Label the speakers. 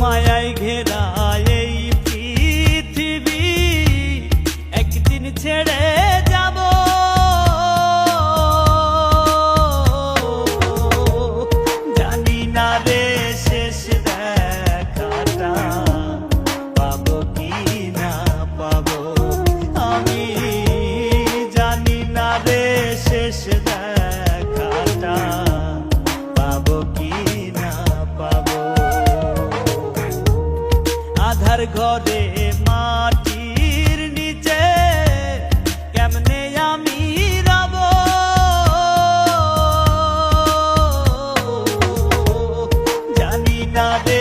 Speaker 1: মায়ায় ঘেরা এই পৃথিবী, একদিন ছেড়ে যাব। জানি না রে শেষ দেখাটা পাবো কি না পাবো আমি। জানি না রে শেষ আধার ঘরে মাটির নিচে কেমনে আমি রব? জানি না রে